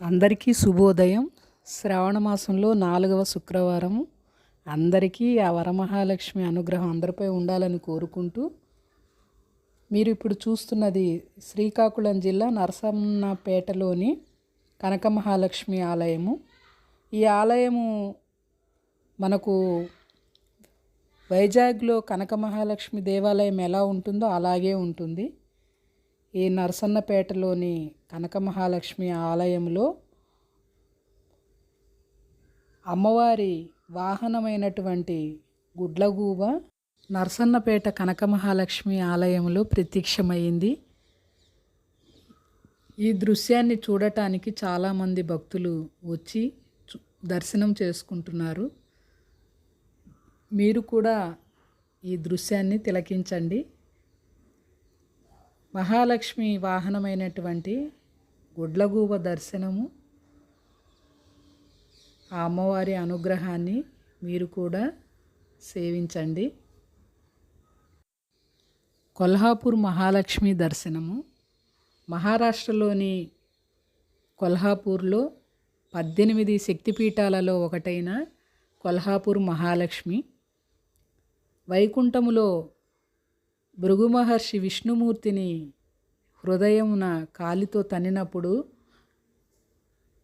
అందరికీ శుభోదయం. శ్రావణ మాసంలో నాలుగవ శుక్రవారం అందరికీ ఆ వరమహాలక్ష్మి అనుగ్రహం అందరిపై ఉండాలని కోరుకుంటూ మీరు ఇప్పుడు చూస్తున్నది శ్రీకాకుళం జిల్లా నరసన్నపేటలోని కనక మహాలక్ష్మి ఆలయము. ఈ ఆలయము మనకు వైజాగ్లో కనక మహాలక్ష్మి దేవాలయం ఎలా ఉంటుందో అలాగే ఉంటుంది. ఈ నరసన్నపేటలోని కనక మహాలక్ష్మి ఆలయంలో అమ్మవారి వాహనమైనటువంటి గుడ్లగూబ నరసన్నపేట కనక మహాలక్ష్మి ఆలయంలో ప్రత్యక్షమైంది. ఈ దృశ్యాన్ని చూడటానికి చాలామంది భక్తులు వచ్చి చు- దర్శనం చేసుకుంటున్నారు. మీరు కూడా ఈ దృశ్యాన్ని తిలకించండి. మహాలక్ష్మి వాహనమైనటువంటి గుడ్లగూబ దర్శనము. ఆ అమ్మవారి అనుగ్రహాన్ని మీరు కూడా సేవించండి. కొల్హాపూర్ మహాలక్ష్మి దర్శనము. మహారాష్ట్రలోని కొల్హాపూర్లో పద్దెనిమిది శక్తిపీఠాలలో ఒకటైన కొల్హాపూర్ మహాలక్ష్మి. వైకుంఠములో భృగు మహర్షి విష్ణుమూర్తిని హృదయమున కాలితో తన్నినప్పుడు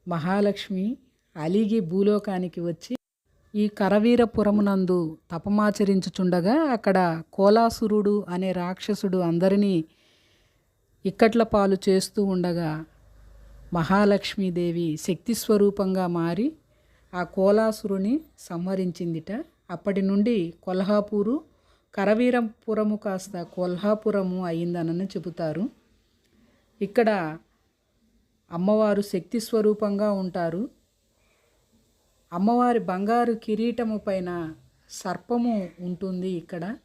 మహాలక్ష్మి అలిగి భూలోకానికి వచ్చి ఈ కరవీరపురమునందు తపమాచరించుచుండగా అక్కడ కోలాసురుడు అనే రాక్షసుడు అందరినీ ఇక్కట్ల పాలు చేస్తూ ఉండగా మహాలక్ష్మీదేవి శక్తి స్వరూపంగా మారి ఆ కోలాసురుని సంహరించిందిట. అప్పటి నుండి కొల్హాపూరు కరవీరపురము కాస్త కొల్హాపురము అయిందనని చెబుతారు. ఇక్కడ అమ్మవారు శక్తి స్వరూపంగా ఉంటారు. అమ్మవారి బంగారు కిరీటము పైన సర్పము ఉంటుంది ఇక్కడ.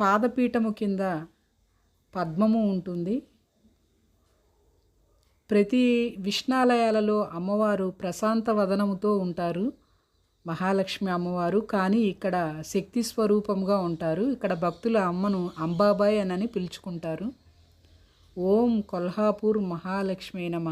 పాదపీఠము కింద పద్మము ఉంటుంది. ప్రతి విష్ణాలయాలలో అమ్మవారు ప్రశాంత వదనముతో ఉంటారు. మహాలక్ష్మి అమ్మవారు కానీ ఇక్కడ శక్తి స్వరూపంగా ఉంటారు. ఇక్కడ భక్తుల అమ్మను అంబాబాయ్ అని పిలుచుకుంటారు. ఓం కొల్హాపూర్ మహాలక్ష్మి నమ.